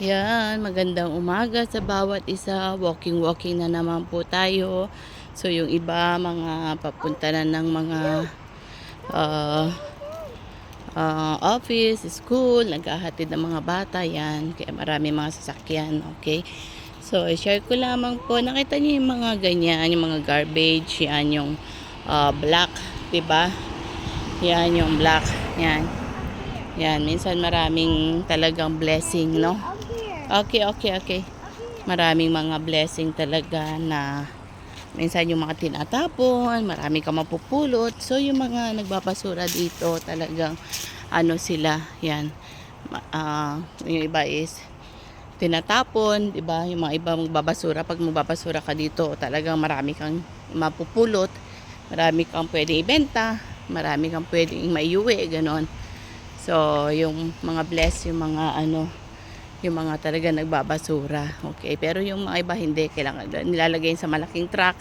Yan, magandang umaga sa bawat isa. Walking-walking na naman po tayo. So, yung iba, mga papunta na ng mga ah, ah, office, school, naghahatid ng mga bata, yan. Kaya marami mga sasakyan, okay? So, share ko lamang po. Nakita niyo yung mga ganyan, yung mga garbage, yan yung ah, black, 'di ba? Yan yung black, yan. Yan, minsan maraming talagang blessing, no? Okay, okay, okay. Maraming mga blessing talaga na minsan yung mga tinatapon, marami ka mapupulot. So, yung mga nagbabasura dito talagang ano sila, yan. Ah, yung iba is tinatapon, 'di ba? Yung mga iba magbabasura, pag magbabasura ka dito, talagang marami kang mapupulot, marami kang pwedeng ibenta, marami kang pwedeng maiuwi, ganon. So, yung mga bless, yung mga ano, yung mga talaga nagbabasura. Okay, pero yung mga iba hindi, kailangan nilalagay sa malaking truck.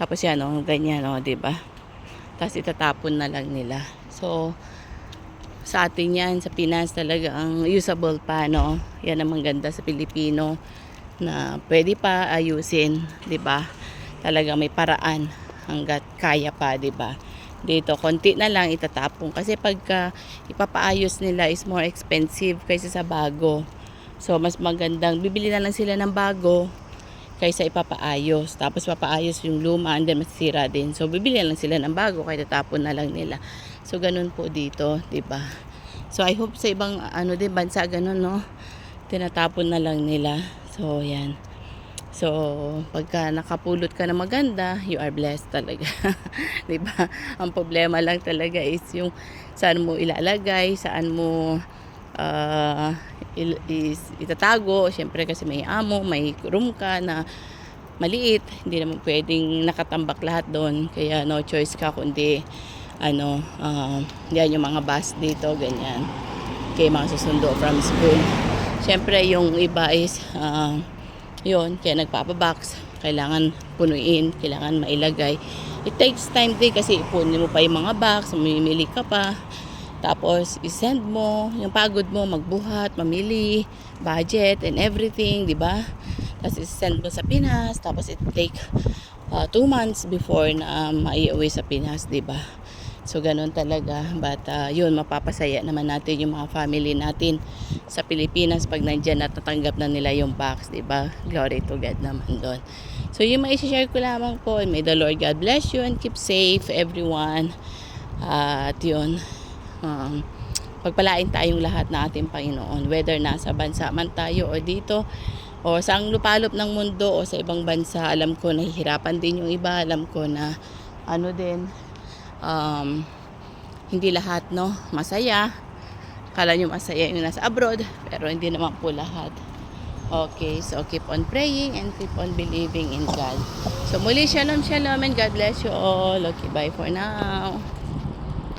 Tapos yan, oh, ganyan, oh, 'di ba? Tapos itatapon na lang nila. So, sa atin yan, sa Pinas talaga ang usable pa, no? Yan ang maganda sa Pilipino na pwede pa ayusin, 'di ba? Talaga may paraan hanggat kaya pa, 'di ba? Dito konti na lang itatapon kasi pagka ipapaayos nila is more expensive kaysa sa bago. So mas magandang bibili na lang sila ng bago kaysa ipapaayos. Tapos papaayos yung luma and then masisira din. So bibili na lang sila ng bago kaya tatapon na lang nila. So ganun po dito, 'di ba? So I hope sa ibang ano din bansa ganun no. Tinatapon na lang nila. So yan. So, pagka nakapulot ka na maganda, you are blessed talaga. 'Di ba? Ang problema lang talaga is yung saan mo ilalagay, saan mo il- is itatago. Siyempre kasi may amo, may room ka na maliit. Hindi naman pwedeng nakatambak lahat doon. Kaya no choice ka kundi ano, ah, yan yung mga bus dito, ganyan. Kaya mga susundo from school. Siyempre yung iba is ah, yun, kaya nagpapabox. Kailangan punuin, kailangan mailagay. It takes time din kasi ipunin mo pa yung mga box, mamimili ka pa. Tapos, isend mo, yung pagod mo, magbuhat, mamili, budget, and everything, di ba? Tapos, isend mo sa Pinas. Tapos, it take uh, two months before na um, maiuwi sa Pinas, di ba? So, ganun talaga. But, uh, yun, mapapasaya naman natin yung mga family natin sa Pilipinas pag nandyan at natanggap na nila yung box, di ba? Glory to God naman doon. So, yung mai-share ko lamang po, may the Lord God bless you and keep safe everyone. at yun, um, pagpalain tayong lahat na ating Panginoon, whether nasa bansa man tayo o dito, o sa ang lupalop ng mundo o sa ibang bansa, alam ko nahihirapan din yung iba, alam ko na ano din, um, hindi lahat no masaya. Kala nyo masaya yung nasa abroad pero hindi naman po lahat. Okay so keep on praying and keep on believing in God. So muli shalom shalom and God bless you all. Okay bye for now